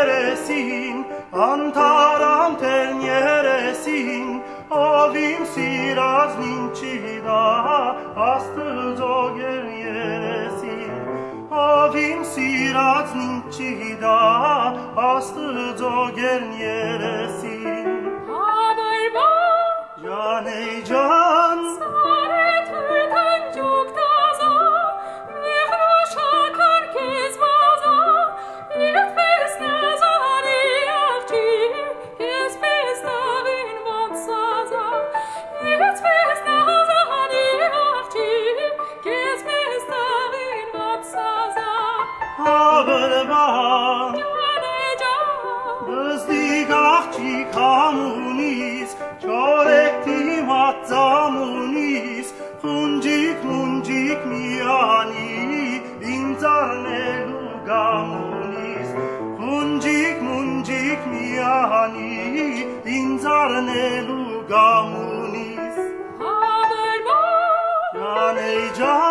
երեսին, անթարան թերն երեսին, ով իմ սիրած նինչի դա, աստծո գեր երեսին, ով իմ սիրած նինչի դա, աստծո գեր երեսին, avlma Biz digahçi kamuniz Çorekti matzamuniz Huncik muncik miyani Internet ugamuniz Huncik muncik miyani Internet ugamuniz Avlma Yani can